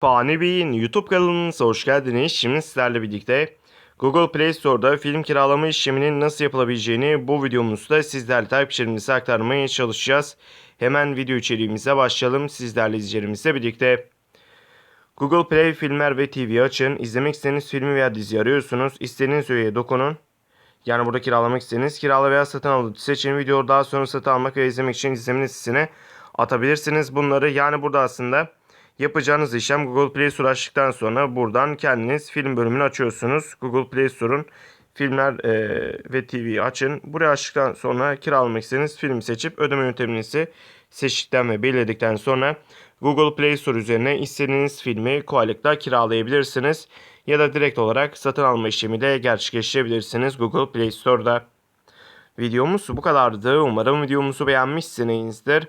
Fani Bey'in YouTube kanalınıza hoş geldiniz. Şimdi sizlerle birlikte Google Play Store'da film kiralama işleminin nasıl yapılabileceğini bu videomuzda sizlerle takipçilerimize aktarmaya çalışacağız. Hemen video içeriğimize başlayalım sizlerle izleyicilerimizle birlikte. Google Play Filmler ve TV açın. İzlemek istediğiniz filmi veya dizi arıyorsunuz. İstediğiniz üyeye dokunun. Yani burada kiralamak istediğiniz kirala veya satın al seçin. Videoyu daha sonra satın almak ve izlemek için izleme listesine atabilirsiniz bunları. Yani burada aslında yapacağınız işlem Google Play Store açtıktan sonra buradan kendiniz film bölümünü açıyorsunuz. Google Play Store'un filmler e, ve TV açın. Buraya açtıktan sonra kiralamak istediğiniz filmi seçip ödeme yönteminizi seçtikten ve belirledikten sonra Google Play Store üzerine istediğiniz filmi kolaylıkla kiralayabilirsiniz. Ya da direkt olarak satın alma işlemiyle gerçekleştirebilirsiniz Google Play Store'da. Videomuz bu kadardı. Umarım videomuzu beğenmişsinizdir.